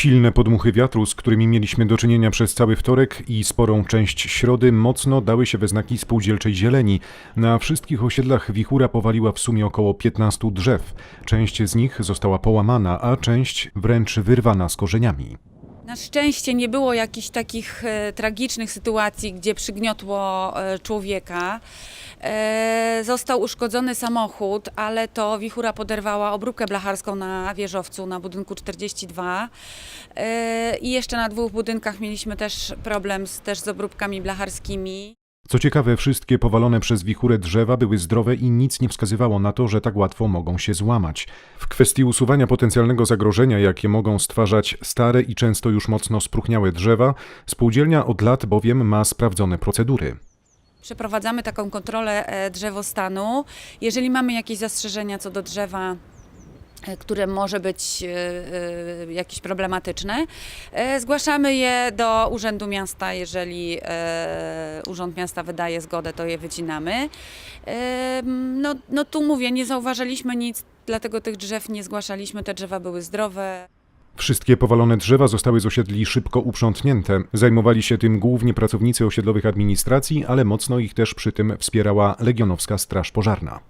Silne podmuchy wiatru, z którymi mieliśmy do czynienia przez cały wtorek i sporą część środy, mocno dały się we znaki spółdzielczej zieleni. Na wszystkich osiedlach wichura powaliła w sumie około 15 drzew. Część z nich została połamana, a część wręcz wyrwana z korzeniami. Na szczęście nie było jakichś takich e, tragicznych sytuacji, gdzie przygniotło e, człowieka. E, został uszkodzony samochód, ale to wichura poderwała obróbkę blacharską na wieżowcu na budynku 42. E, I jeszcze na dwóch budynkach mieliśmy też problem z, też z obróbkami blacharskimi. Co ciekawe, wszystkie powalone przez wichurę drzewa były zdrowe i nic nie wskazywało na to, że tak łatwo mogą się złamać. W kwestii usuwania potencjalnego zagrożenia, jakie mogą stwarzać stare i często już mocno spróchniałe drzewa, spółdzielnia od lat bowiem ma sprawdzone procedury. Przeprowadzamy taką kontrolę e, drzewostanu. Jeżeli mamy jakieś zastrzeżenia co do drzewa, e, które może być e, jakieś problematyczne, zgłaszamy je do Urzędu Miasta. Jeżeli Urząd Miasta wydaje zgodę, to je wycinamy. No, no tu mówię, nie zauważyliśmy nic, dlatego tych drzew nie zgłaszaliśmy. Te drzewa były zdrowe. Wszystkie powalone drzewa zostały z osiedli szybko uprzątnięte. Zajmowali się tym głównie pracownicy osiedlowych administracji, ale mocno ich też przy tym wspierała Legionowska Straż Pożarna.